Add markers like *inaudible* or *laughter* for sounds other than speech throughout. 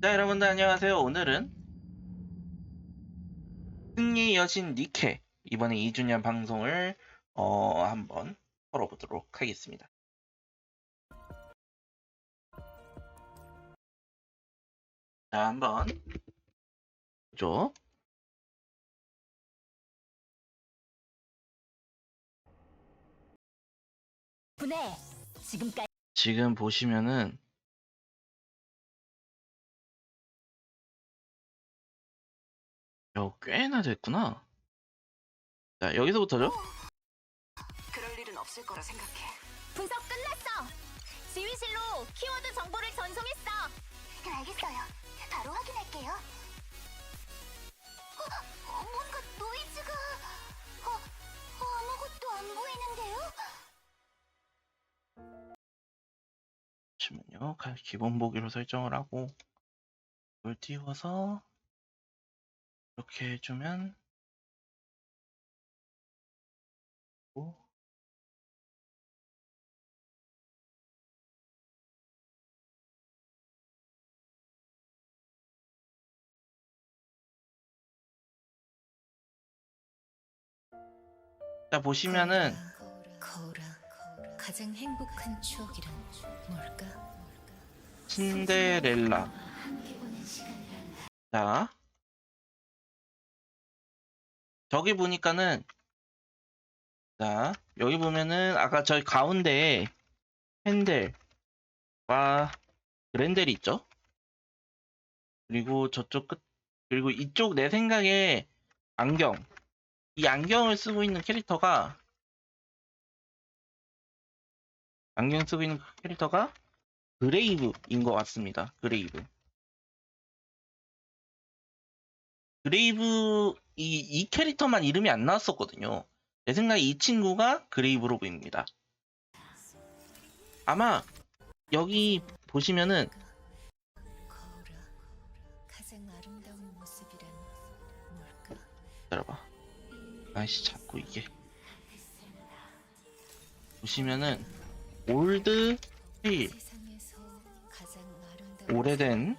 자, 여러분들 안녕하세요. 오늘은 승리의 여신 니케 이번에 2주년 방송을 어, 한번 풀어보도록 하겠습니다. 자, 한번 보죠. 지금 보시면은 요 꽤나 됐구나. 자, 여기서부터죠. 그럴 일은 없을 거라 생각해. 분석 끝났어. 지휘실로 키워드 정보를 전송했어. 알겠어요. 바로 확인할게요. 어, 어, 뭔가 노이즈가 어, 아무것도 안 보이는데요? 잠시만요. 가- 기본 보기로 설정을 하고 이걸 띄워서 이렇게 해주면 오. 자 보시면은 거울아, 가장 행복한 추억이란 뭘까? 신데렐라 자 저기 보니까는 자 여기 보면은 아까 저기 가운데에 펜델과 그랜델이 있죠 그리고 저쪽 끝 그리고 이쪽 내 생각에 안경 이 안경을 쓰고 있는 캐릭터가 안경 쓰고 있는 캐릭터가 그레이브인 것 같습니다. 그레이브. 그레이브 이, 이 캐릭터만 이름이 안 나왔었거든요. 내 생각에 이 친구가 그레이브로 보입니다. 아마 여기 보시면은? 기다려봐. 아이씨 자꾸 이게 보시면은 올드 힐 오래된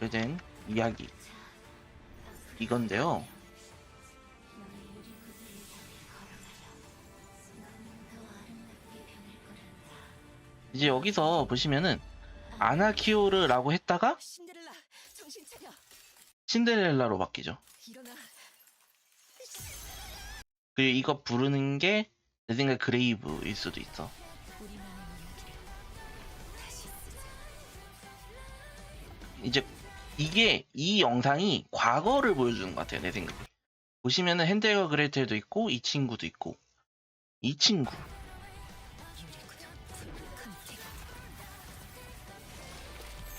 오래된 이야기 이건데요. 이제 여기서 보시면은 아나키오르라고 했다가 신데렐라. 신데렐라로 바뀌죠. 그리고 이거 부르는 게 내 생각에 그레이브일 수도 있어. 이제 이게 이 영상이 과거를 보여주는 것 같아요. 내 생각에. 보시면은 핸델과 그레텔도 있고 이 친구도 있고 이 친구.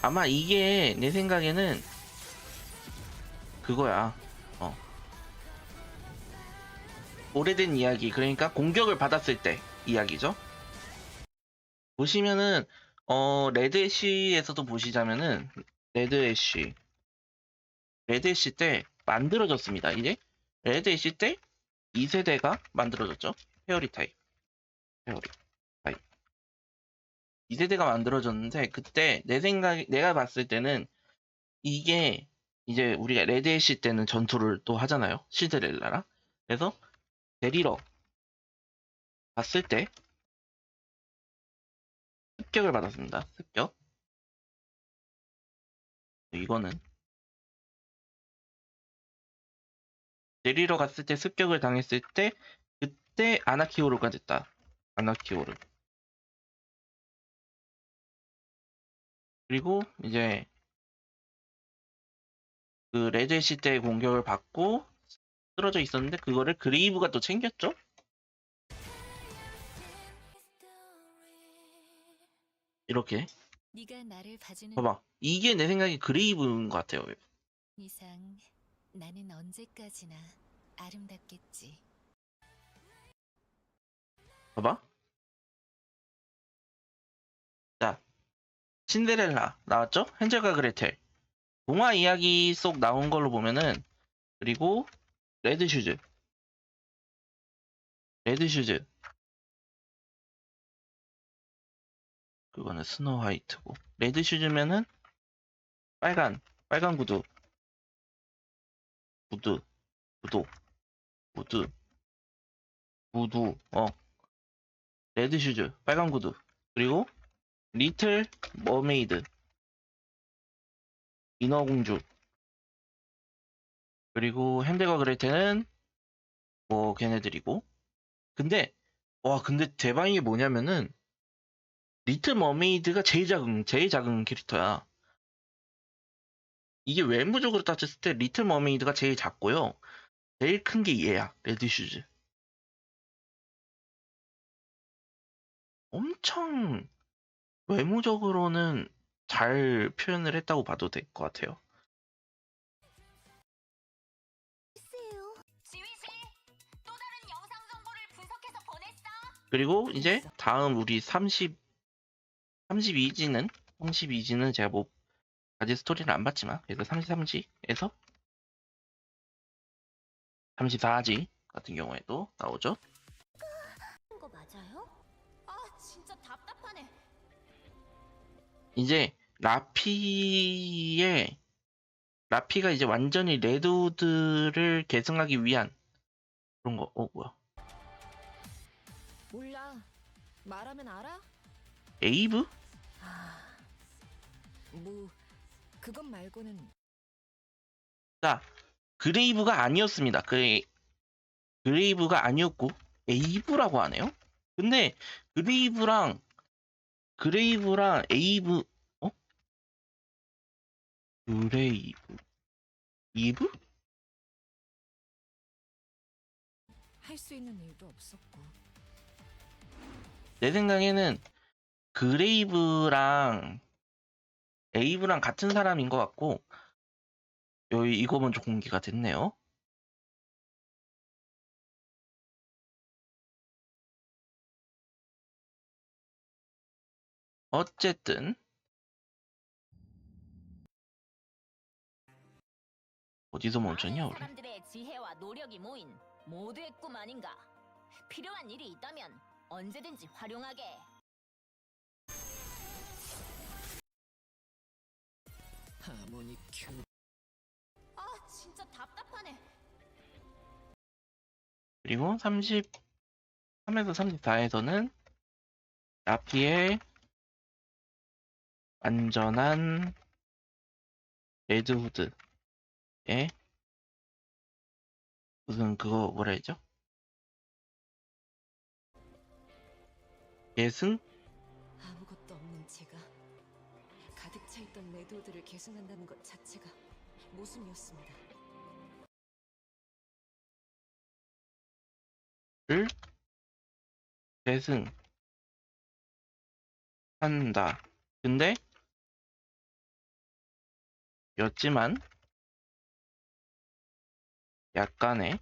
아마 이게 내 생각에는 그거야. 어. 오래된 이야기. 그러니까 공격을 받았을 때 이야기죠. 보시면은 어 레드애쉬에서도 보시자면은 레드 애쉬 레드 애쉬 때 만들어졌습니다. 이제 레드 애쉬 때 2세대가 만들어졌죠. 페어리 타입. 페어리 타입. 2세대가 만들어졌는데 그때 내 생각 내가 봤을 때는 이게 이제 우리가 레드 애쉬 때는 전투를 또 하잖아요. 시드렐라랑. 그래서 데리러 갔을 때 습격을 받았습니다. 습격. 이거는 데리러 갔을 때 습격을 당했을 때 그때 아나키오르가 됐다. 아나키오르. 그리고 이제 그 레드시 때 공격을 받고 쓰러져 있었는데 그거를 그레이브가 또 챙겼죠? 이렇게 네가 나를 봐주는 봐봐. 이게 내 생각에 그레이브인 것 같아요. 이상 나는 언제까지나 아름답겠지. 봐봐. 자 신데렐라 나왔죠? 헨젤과 그레텔. 동화 이야기 속 나온 걸로 보면은 그리고 레드 슈즈. 레드 슈즈 그거는 스노우 화이트고 레드 슈즈면은 빨간 빨간 구두. 구두. 구두. 구두. 구두. 어. 레드 슈즈 빨간 구두. 그리고 리틀 머메이드. 인어공주. 그리고 핸델과 그레테는 뭐 걔네들이고. 근데 와 근데 대박인 게 뭐냐면은 리틀 머메이드가 제일 작은 제일 작은 캐릭터야. 이게 외모적으로 따졌을 때 리틀 머메이드가 제일 작고요. 제일 큰 게 얘야 레드 슈즈. 엄청 외모적으로는 잘 표현을 했다고 봐도 될 것 같아요. 그리고 이제 다음 우리 30 32지는 32지는 제가 뭐 아직 스토리를 안 봤지만 그래서 33지에서 34지 같은 경우에도 나오죠. 거 맞아요? 아 진짜 답답하네. 이제 라피의 라피가 이제 완전히 레드우드를 계승하기 위한 그런 거. 어 뭐야? 몰라. 말하면 알아? 에이브? 아, 뭐 그것 말고는 그레이브가 아니었습니다. 그레 그레이브가 아니었고 에이브라고 하네요. 근데 그레이브랑 그레이브랑 에이브 어? 그레이브 이브? 할 수 있는 일도 없었고. 내 생각에는 그레이브랑 에이브랑 같은 사람인 것 같고 여기 이거 먼저 공개가 됐네요. 어쨌든 어디서 멈췄냐 우리? 사람들의 지혜와 노력이 모인 모두의 꿈 아닌가. 필요한 일이 있다면 언제든지 활용하게. 하모니 큐. 아 진짜 답답하네. 그리고 33에서 34에서는 라피의 안전한 레드후드의 무슨 그거 뭐라 했죠? 예승? 레드우드를 계승한다는 것 자체가 모순이었습니다. 를 계승 한다. 근데 였지만 약간의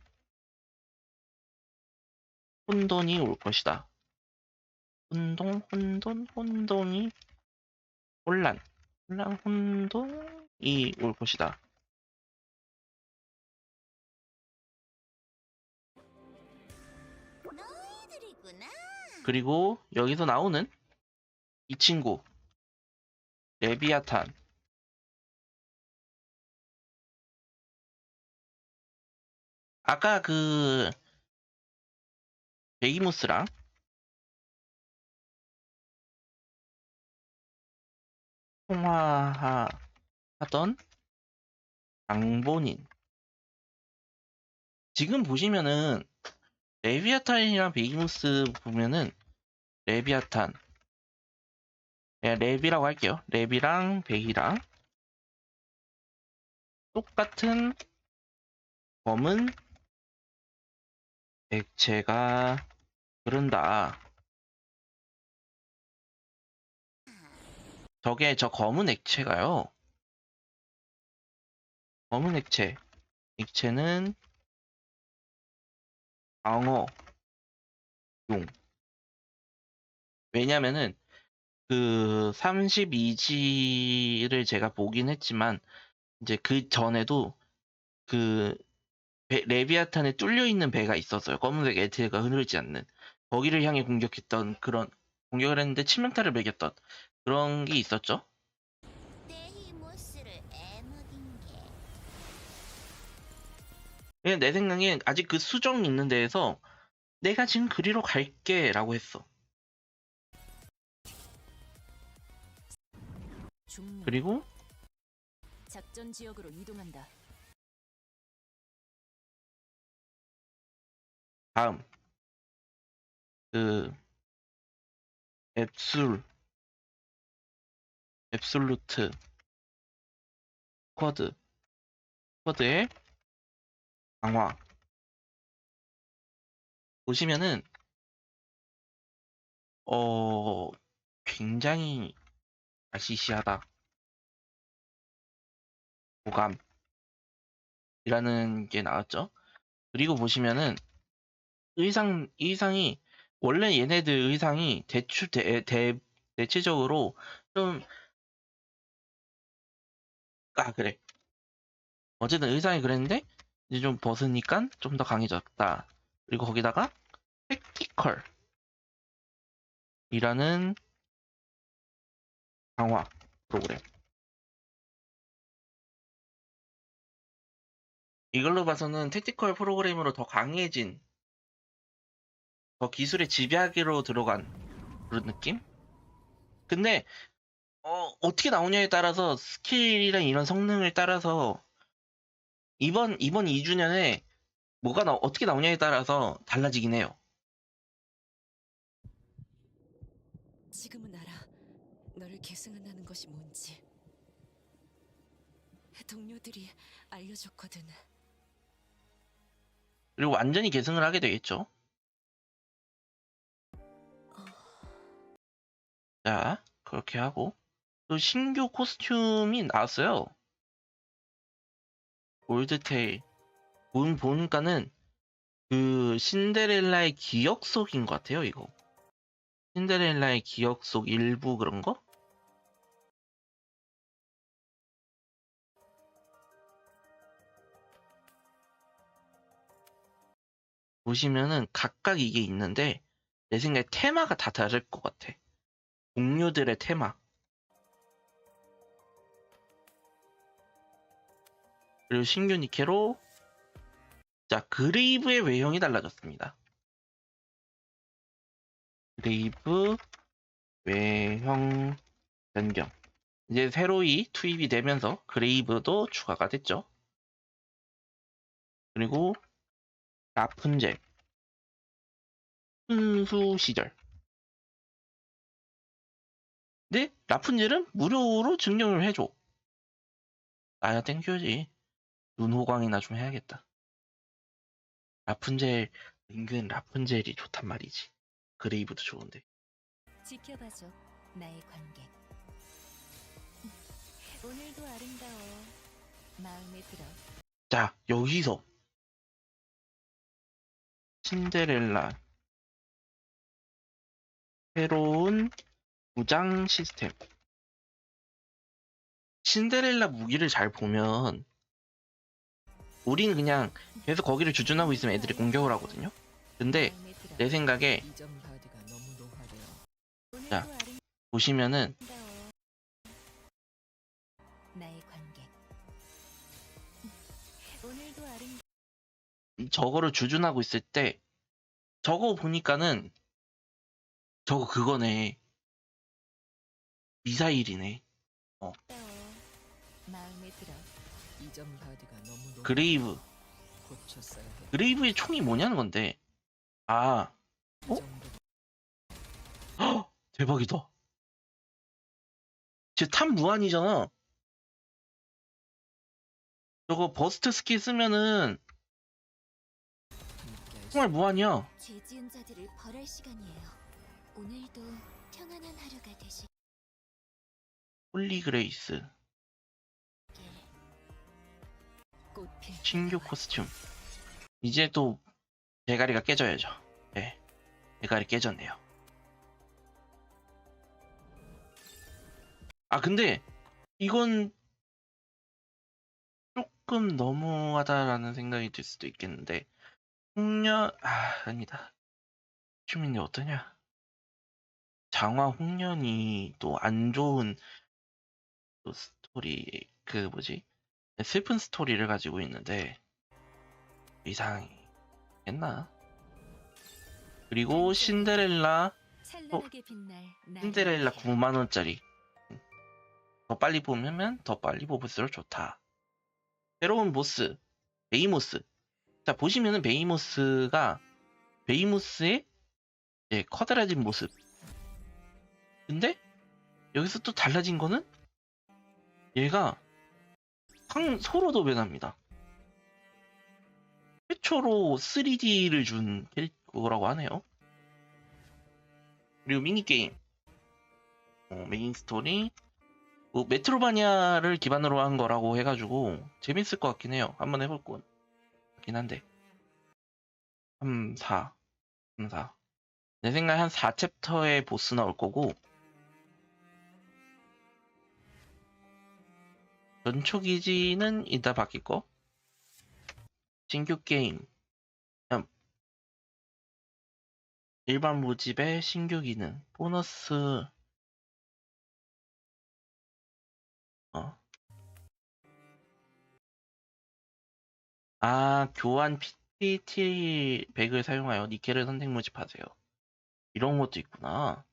혼돈이 올 것이다. 혼동, 혼돈, 혼동이 혼란, 혼란, 혼동이 올 것이다. 그리고 여기서 나오는 이 친구 레비아탄 아까 그 베이무스랑 통화하던 장본인 지금 보시면은 레비아탄이랑 베이무스 보면은 레비아탄 네, 레비라고 할게요. 레비랑 베이랑 똑같은 검은 액체가 흐른다. 저게 저 검은 액체가요. 검은 액체. 액체는 방어 용. 왜냐면은 그 32지를 제가 보긴 했지만 이제 그 전에도 그 배- 레비아탄에 뚫려 있는 배가 있었어요. 검은색 에테가 흐르지 않는 거기를 향해 공격했던 그런 공격을 했는데 치명타를 매겼던 그런 게 있었죠. 내 생각엔 아직 그 수정이 있는 데에서 내가 지금 그리로 갈게 라고 했어. 그리고 작전 지역으로 이동한다. 다음 그 앱술 앱솔루트 스쿼드. 스쿼드의 강화. 보시면은 어 굉장히 아시시하다. 고감이라는 게 나왔죠. 그리고 보시면은 의상 의상이 원래 얘네들 의상이 대추 대, 대 대체적으로 좀 아 그래. 어쨌든 의상이 그랬는데 이제 좀 벗으니까 좀 더 강해졌다. 그리고 거기다가 택티컬 이라는 강화 프로그램. 이걸로 봐서는 택티컬 프로그램으로 더 강해진 더 기술의 집약으로 들어간 그런 느낌? 근데 어, 어떻게 나오냐에 따라서 스킬이랑 이런 성능을 따라서 이번 이번 2주년에 뭐가 나 어떻게 나오냐에 따라서 달라지긴 해요. 지금은 알아. 너를 계승한다는 것이 뭔지. 동료들이 알려줬거든. 그리고 완전히 계승을 하게 되겠죠. 자, 그렇게 하고 또 신규 코스튬이 나왔어요. 골드테일. 본 보니까는 그 신데렐라의 기억 속인 것 같아요, 이거. 신데렐라의 기억 속 일부 그런 거? 보시면은 각각 이게 있는데 내 생각에 테마가 다 다를 것 같아. 동료들의 테마. 그리고 신규 니케로 자 그레이브의 외형이 달라졌습니다. 그레이브 외형 변경. 이제 새로이 투입이 되면서 그레이브도 추가가 됐죠. 그리고 라푼젤 순수 시절. 근데 라푼젤은 무료로 증명을 해줘. 나야 땡큐지. 눈호강이나 좀 해야겠다. 라푼젤 은근 라푼젤이 좋단 말이지. 그레이브도 좋은데. 지켜봐줘, 나의 관객. *laughs* 오늘도 아름다워. 마음에 들어. 자 여기서 신데렐라 새로운 무장 시스템. 신데렐라 무기를 잘 보면 우린 그냥 계속 거기를 주둔하고 있으면 애들이 공격을 하거든요. 근데. 내 생각에 자. 보시면은. 저거를 주둔하고 있을 때 저거 보니까는 저거 그거네 미사일이네 다워 마음에 들어. 이전 바디가 너무 노 그레이브 고쳤어야 해. 그레이브의 총이 뭐냐는 건데 아 이 어? 정도 헉, 대박이다 쟤탑 무한이잖아 저거 버스트 스킬 쓰면은 함께할 수 정말 무한이야 죄 지은 자들을 벌할 시간이에요. 오늘도 평안한 하루가 되시길. 홀리 그레이스 신규 코스튬. 이제 또 대가리가 깨져야죠. 네 대가리 깨졌네요. 아 근데 이건 조금 너무하다라는 생각이 들 수도 있겠는데 풍년 아 아니다. 춤인데 어떠냐? 장화 홍련이 또 안 좋은 또 스토리 그 뭐지 슬픈 스토리를 가지고 있는데 이상했나? 그리고 신데렐라 나의 신데렐라 해. 9만 원짜리 더 빨리 보면 더 빨리 뽑을수록 좋다. 새로운 보스 베이모스. 자 보시면은 베이모스가 베이모스의 예, 커다라진 모습. 근데 여기서 또 달라진 거는 얘가 황 소로도 변합니다. 최초로 3D를 준 캐릭터라고 하네요. 그리고 미니게임. 어, 메인 스토리. 뭐, 메트로바니아를 기반으로 한 거라고 해가지고 재밌을 것 같긴 해요. 한번 해볼 건 같긴 한데. 3, 4, 3, 4. 내 생각에 한 4챕터에 보스 나올 거고, 전초기지는 이따 거. 신규 게임. 음. 일반 모집의 신규 기능. 보너스. 어. 아, 교환 PPT 백을 사용하여 니켈을 선택 모집하세요. 이런 것도 있구나.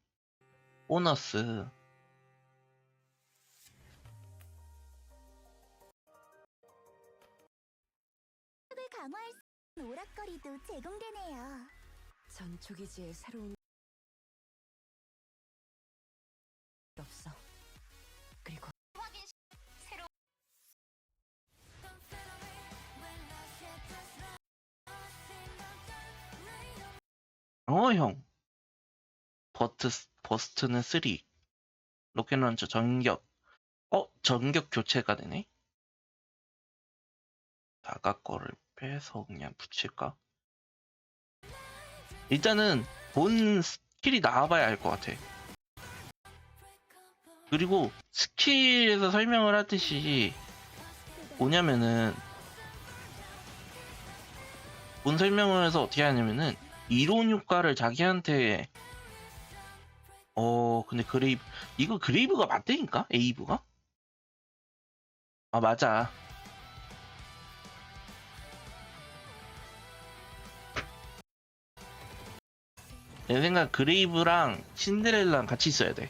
보너스. 오락거리도 제공되네요. 전초기지에 새로운 없어. 그리고 어, 형. 버트, 버스트는 3. 로켓런처 전격. 어, 전격 교체가 되네? 다가 거를 빼서 그냥 붙일까? 일단은 본 스킬이 나와봐야 알 것 같아. 그리고 스킬에서 설명을 하듯이 뭐냐면은 본 설명을 해서 어떻게 하냐면은 이론 효과를 자기한테 어 근데 그레이브 이거 그레이브가 맞다니까 에이브가 아 맞아 내 생각 그레이브랑 신데렐라랑 같이 있어야 돼.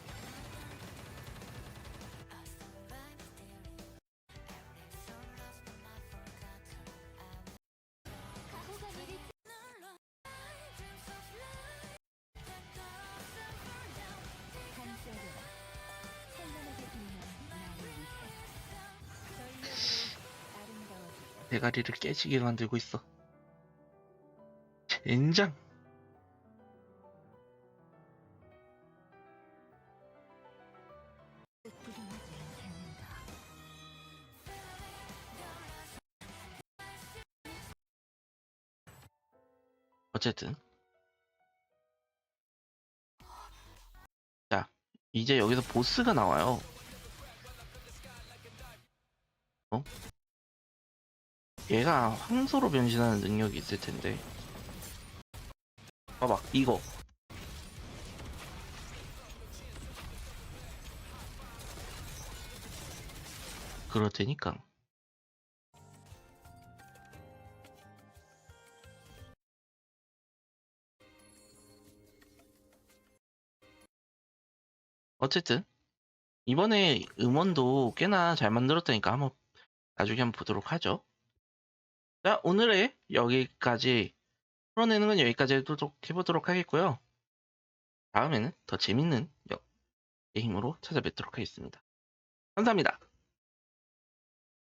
대가리를 깨지게 만들고 있어 젠장 어쨌든. 자 이제 여기서 보스가 나와요. 어? 얘가 황소로 변신하는 능력이 있을 텐데. 봐봐 이거. 그럴 테니까 어쨌든 이번에 음원도 꽤나 잘 만들었다니까 한번 나중에 한번 보도록 하죠. 자 오늘의 여기까지 풀어내는 건 여기까지 해보도록, 해보도록 하겠고요. 다음에는 더 재밌는 역- 게임으로 찾아뵙도록 하겠습니다. 감사합니다.